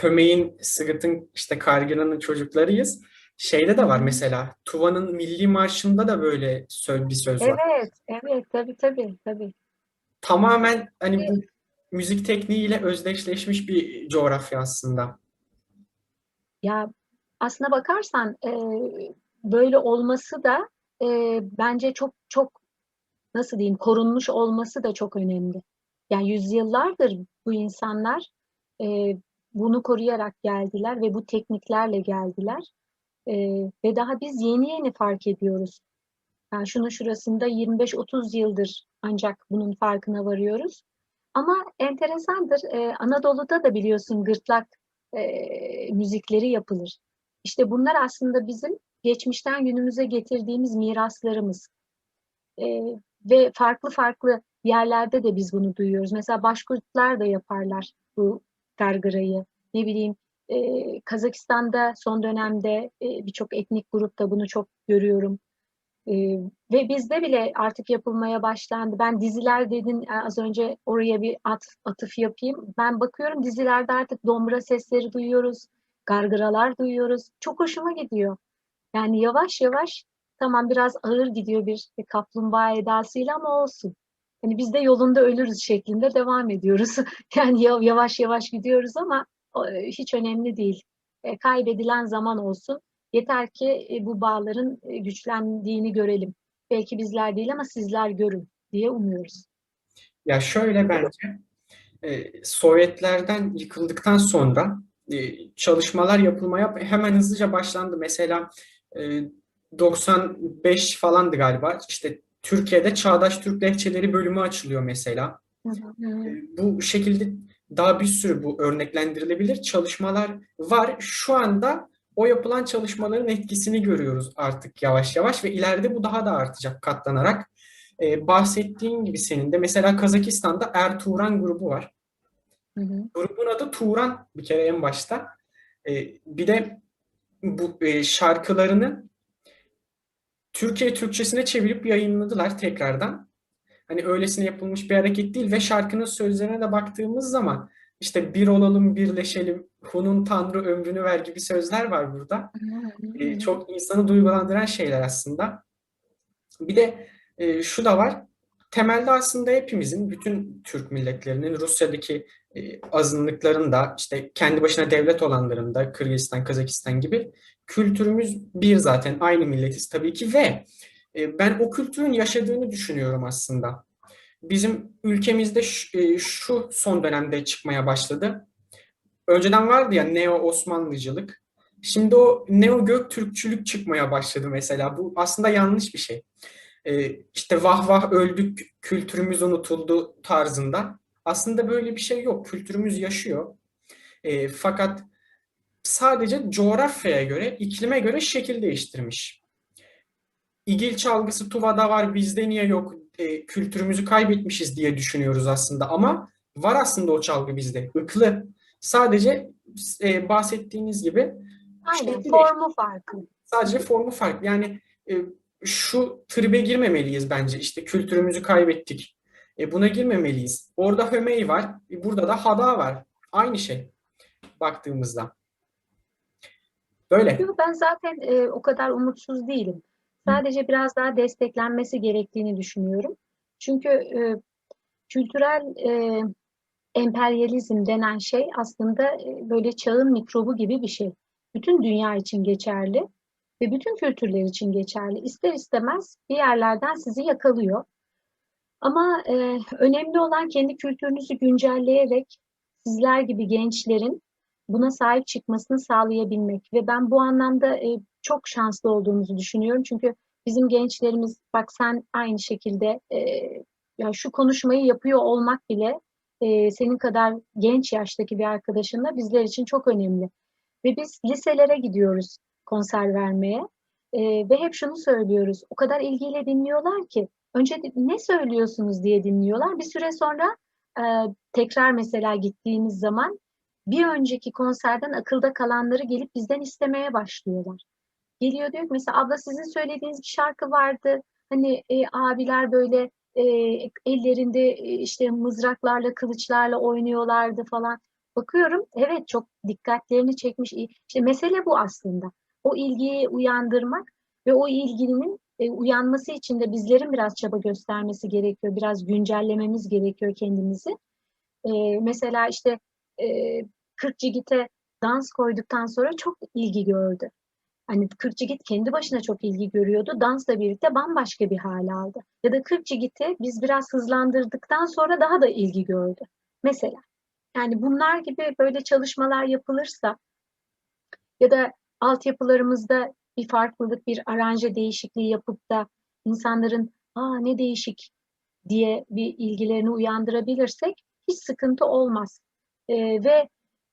Hömey'in, Sırıt'ın, işte Kargına'nın çocuklarıyız. Şeyde de var mesela. Tuva'nın Milli Marşı'nda da böyle söz, bir söz var. Evet, evet, tabii tabii, tabii. Tamamen hani bu müzik tekniğiyle özdeşleşmiş bir coğrafya aslında. Ya aslına bakarsan e, böyle olması da e, bence çok çok nasıl diyeyim korunmuş olması da çok önemli. Yani yüzyıllardır bu insanlar e, bunu koruyarak geldiler ve bu tekniklerle geldiler. E, ve daha biz yeni yeni fark ediyoruz. Yani şunun şurasında 25-30 yıldır ancak bunun farkına varıyoruz. Ama enteresandır. E, Anadolu'da da biliyorsun gırtlak e, müzikleri yapılır. İşte bunlar aslında bizim geçmişten günümüze getirdiğimiz miraslarımız. E, ve farklı farklı yerlerde de biz bunu duyuyoruz. Mesela Başkurtlar da yaparlar bu gargırayı. Ne bileyim e, Kazakistan'da son dönemde e, birçok etnik grupta bunu çok görüyorum. E, ve bizde bile artık yapılmaya başlandı. Ben diziler dedin e, az önce oraya bir at, atıf yapayım. Ben bakıyorum dizilerde artık dombra sesleri duyuyoruz, gargaralar duyuyoruz. Çok hoşuma gidiyor. Yani yavaş yavaş tamam biraz ağır gidiyor bir kaplumbağa edasıyla ama olsun. Hani biz de yolunda ölürüz şeklinde devam ediyoruz. yani yavaş yavaş gidiyoruz ama e, hiç önemli değil. E, kaybedilen zaman olsun. Yeter ki e, bu bağların güçlendiğini görelim. Belki bizler değil ama sizler görün diye umuyoruz. Ya şöyle bence Sovyetlerden yıkıldıktan sonra çalışmalar yapılmaya hemen hızlıca başlandı. Mesela e, 95 falandı galiba. İşte Türkiye'de Çağdaş Türk Lehçeleri bölümü açılıyor mesela. Hı hı. E, bu şekilde daha bir sürü bu örneklendirilebilir çalışmalar var. Şu anda o yapılan çalışmaların etkisini görüyoruz artık yavaş yavaş ve ileride bu daha da artacak katlanarak. Ee, bahsettiğin gibi senin de mesela Kazakistan'da Ertuğran grubu var. Hı hı. Grubun adı Turan bir kere en başta. Ee, bir de bu e, şarkılarını Türkiye Türkçesine çevirip yayınladılar tekrardan. Hani öylesine yapılmış bir hareket değil ve şarkının sözlerine de baktığımız zaman işte bir olalım, birleşelim, Hun'un Tanrı ömrünü ver gibi sözler var burada. Ee, çok insanı duygulandıran şeyler aslında. Bir de e, şu da var. Temelde aslında hepimizin, bütün Türk milletlerinin, Rusya'daki e, azınlıkların da, işte kendi başına devlet olanların da, Kırgızistan, Kazakistan gibi kültürümüz bir zaten. Aynı milletiz tabii ki ve e, ben o kültürün yaşadığını düşünüyorum aslında. Bizim ülkemizde şu, e, şu son dönemde çıkmaya başladı. Önceden vardı ya Neo Osmanlıcılık. Şimdi o Neo Göktürkçülük çıkmaya başladı mesela. Bu aslında yanlış bir şey. Ee, işte vah vah öldük, kültürümüz unutuldu tarzında. Aslında böyle bir şey yok. Kültürümüz yaşıyor. Ee, fakat sadece coğrafyaya göre, iklime göre şekil değiştirmiş. İgil çalgısı Tuva'da var, bizde niye yok? Ee, kültürümüzü kaybetmişiz diye düşünüyoruz aslında. Ama var aslında o çalgı bizde. Iklı. Sadece e, bahsettiğiniz gibi Aynen, formu farkı. Sadece formu farklı. Yani e, şu tribe girmemeliyiz bence. İşte kültürümüzü kaybettik. E, buna girmemeliyiz. Orada Hömey var. E, burada da Hada var. Aynı şey baktığımızda. Böyle. Ben zaten e, o kadar umutsuz değilim. Sadece biraz daha desteklenmesi gerektiğini düşünüyorum. Çünkü e, kültürel e, emperyalizm denen şey aslında e, böyle çağın mikrobu gibi bir şey. Bütün dünya için geçerli ve bütün kültürler için geçerli. İster istemez bir yerlerden sizi yakalıyor. Ama e, önemli olan kendi kültürünüzü güncelleyerek sizler gibi gençlerin buna sahip çıkmasını sağlayabilmek ve ben bu anlamda e, çok şanslı olduğumuzu düşünüyorum. Çünkü bizim gençlerimiz bak sen aynı şekilde e, ya şu konuşmayı yapıyor olmak bile e, senin kadar genç yaştaki bir arkadaşınla bizler için çok önemli. Ve biz liselere gidiyoruz konser vermeye e, ve hep şunu söylüyoruz. O kadar ilgiyle dinliyorlar ki önce ne söylüyorsunuz diye dinliyorlar. Bir süre sonra e, tekrar mesela gittiğimiz zaman bir önceki konserden akılda kalanları gelip bizden istemeye başlıyorlar. Geliyor diyor ki mesela abla sizin söylediğiniz bir şarkı vardı. Hani e, abiler böyle e, ellerinde e, işte mızraklarla, kılıçlarla oynuyorlardı falan. Bakıyorum, evet çok dikkatlerini çekmiş. İşte mesele bu aslında. O ilgiyi uyandırmak ve o ilginin e, uyanması için de bizlerin biraz çaba göstermesi gerekiyor. Biraz güncellememiz gerekiyor kendimizi. E, mesela işte e, 40 Cigit'e dans koyduktan sonra çok ilgi gördü. Hani 40 Cigit kendi başına çok ilgi görüyordu. Dansla birlikte bambaşka bir hal aldı. Ya da 40 Cigit'i biz biraz hızlandırdıktan sonra daha da ilgi gördü. Mesela. Yani bunlar gibi böyle çalışmalar yapılırsa ya da altyapılarımızda bir farklılık, bir aranje değişikliği yapıp da insanların aa ne değişik diye bir ilgilerini uyandırabilirsek hiç sıkıntı olmaz. Ee, ve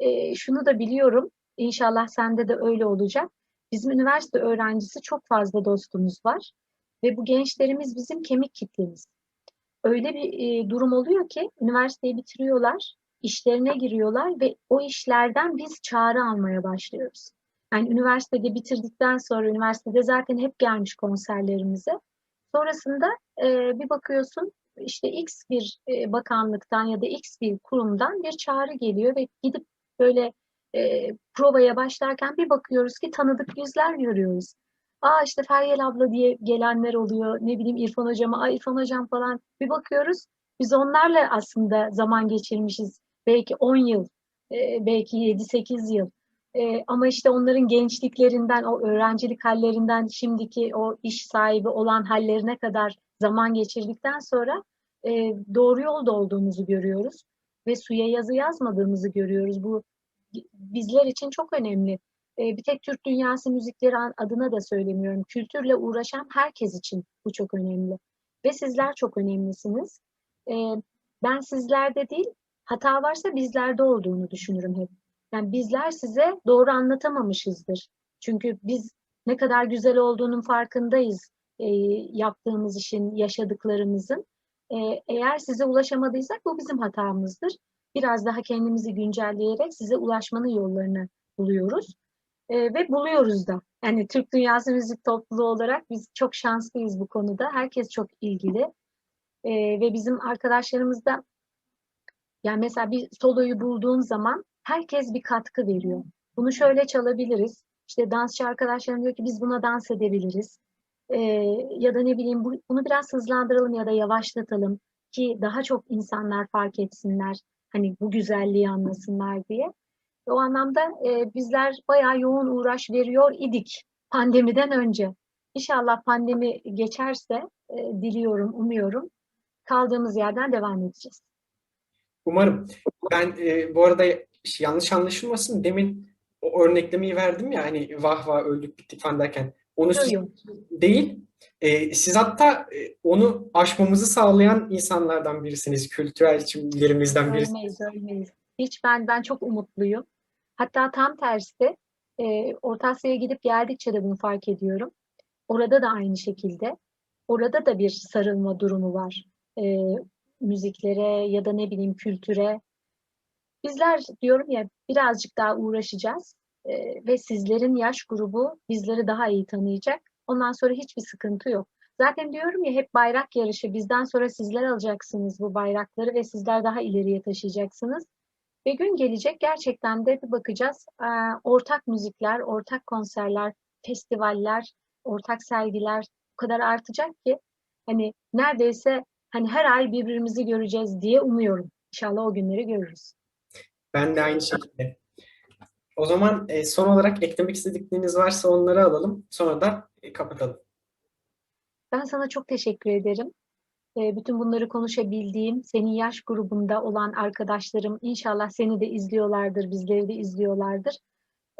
e, şunu da biliyorum, inşallah sende de öyle olacak. Bizim üniversite öğrencisi çok fazla dostumuz var ve bu gençlerimiz bizim kemik kitlemiz. Öyle bir e, durum oluyor ki üniversiteyi bitiriyorlar, işlerine giriyorlar ve o işlerden biz çağrı almaya başlıyoruz. Yani üniversitede bitirdikten sonra üniversitede zaten hep gelmiş konserlerimize. Sonrasında e, bir bakıyorsun işte X bir e, bakanlıktan ya da X bir kurumdan bir çağrı geliyor ve gidip böyle e, provaya başlarken bir bakıyoruz ki tanıdık yüzler görüyoruz. Aa işte Feryal abla diye gelenler oluyor. Ne bileyim İrfan hocama, aa İrfan hocam falan. Bir bakıyoruz biz onlarla aslında zaman geçirmişiz. Belki 10 yıl, e, belki 7-8 yıl. E, ama işte onların gençliklerinden, o öğrencilik hallerinden şimdiki o iş sahibi olan hallerine kadar zaman geçirdikten sonra e, doğru yolda olduğumuzu görüyoruz ve suya yazı yazmadığımızı görüyoruz. Bu bizler için çok önemli. E, bir tek Türk dünyası müzikleri adına da söylemiyorum. Kültürle uğraşan herkes için bu çok önemli. Ve sizler çok önemlisiniz. E, ben sizlerde değil, hata varsa bizlerde olduğunu düşünürüm hep. Yani bizler size doğru anlatamamışızdır. Çünkü biz ne kadar güzel olduğunun farkındayız e, yaptığımız işin, yaşadıklarımızın. E, eğer size ulaşamadıysak bu bizim hatamızdır. Biraz daha kendimizi güncelleyerek size ulaşmanın yollarını buluyoruz. E, ve buluyoruz da. Yani Türk Dünyası Müzik Topluluğu olarak biz çok şanslıyız bu konuda. Herkes çok ilgili. E, ve bizim arkadaşlarımız da yani mesela bir soloyu bulduğum zaman herkes bir katkı veriyor. Bunu şöyle çalabiliriz. İşte dansçı arkadaşlarım diyor ki biz buna dans edebiliriz. Ee, ya da ne bileyim bu, bunu biraz hızlandıralım ya da yavaşlatalım ki daha çok insanlar fark etsinler. Hani bu güzelliği anlasınlar diye. O anlamda e, bizler bayağı yoğun uğraş veriyor idik pandemiden önce. İnşallah pandemi geçerse e, diliyorum, umuyorum kaldığımız yerden devam edeceğiz. Umarım. Ben e, bu arada yanlış anlaşılmasın demin o örneklemeyi verdim ya hani vah vah öldük bittik falan derken onu siz değil e, siz hatta e, onu aşmamızı sağlayan insanlardan birisiniz kültürel kimliklerimizden birisiniz. Ölmeyiz ölmeyiz. Hiç ben ben çok umutluyum. Hatta tam tersi e, Orta Asya'ya gidip geldikçe de bunu fark ediyorum. Orada da aynı şekilde. Orada da bir sarılma durumu var. E, müziklere ya da ne bileyim kültüre. Bizler diyorum ya birazcık daha uğraşacağız e, ve sizlerin yaş grubu bizleri daha iyi tanıyacak. Ondan sonra hiçbir sıkıntı yok. Zaten diyorum ya hep bayrak yarışı. Bizden sonra sizler alacaksınız bu bayrakları ve sizler daha ileriye taşıyacaksınız. Ve gün gelecek gerçekten de bir bakacağız. Ortak müzikler, ortak konserler, festivaller, ortak sergiler o kadar artacak ki hani neredeyse hani her ay birbirimizi göreceğiz diye umuyorum. İnşallah o günleri görürüz. Ben de aynı şekilde. O zaman e, son olarak eklemek istedikleriniz varsa onları alalım. Sonra da e, kapatalım. Ben sana çok teşekkür ederim. E, bütün bunları konuşabildiğim, senin yaş grubunda olan arkadaşlarım inşallah seni de izliyorlardır, bizleri de izliyorlardır.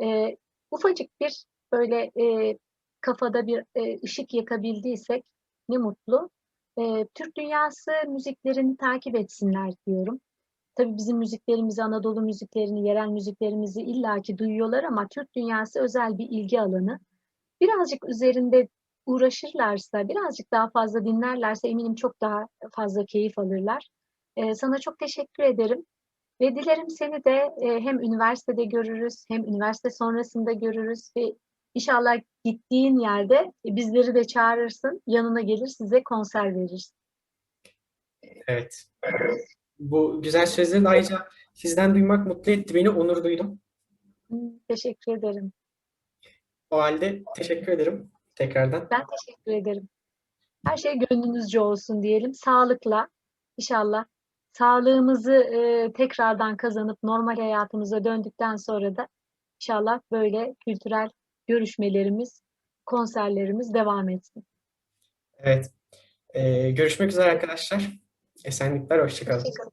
E, ufacık bir böyle e, kafada bir e, ışık yakabildiysek ne mutlu. E, Türk dünyası müziklerini takip etsinler diyorum. Tabii bizim müziklerimizi, Anadolu müziklerini, yerel müziklerimizi illaki duyuyorlar ama Türk dünyası özel bir ilgi alanı. Birazcık üzerinde uğraşırlarsa, birazcık daha fazla dinlerlerse eminim çok daha fazla keyif alırlar. Ee, sana çok teşekkür ederim. Ve dilerim seni de e, hem üniversitede görürüz, hem üniversite sonrasında görürüz ve inşallah gittiğin yerde bizleri de çağırırsın, yanına gelir size konser veririz. Evet bu güzel sözlerin ayrıca Sizden duymak mutlu etti beni, onur duydum. Teşekkür ederim. O halde teşekkür ederim tekrardan. Ben teşekkür ederim. Her şey gönlünüzce olsun diyelim. Sağlıkla inşallah sağlığımızı e, tekrardan kazanıp normal hayatımıza döndükten sonra da inşallah böyle kültürel görüşmelerimiz, konserlerimiz devam etsin. Evet. Ee, görüşmek üzere arkadaşlar. Esenlikler, hoşçakalın. Hoşçakalın.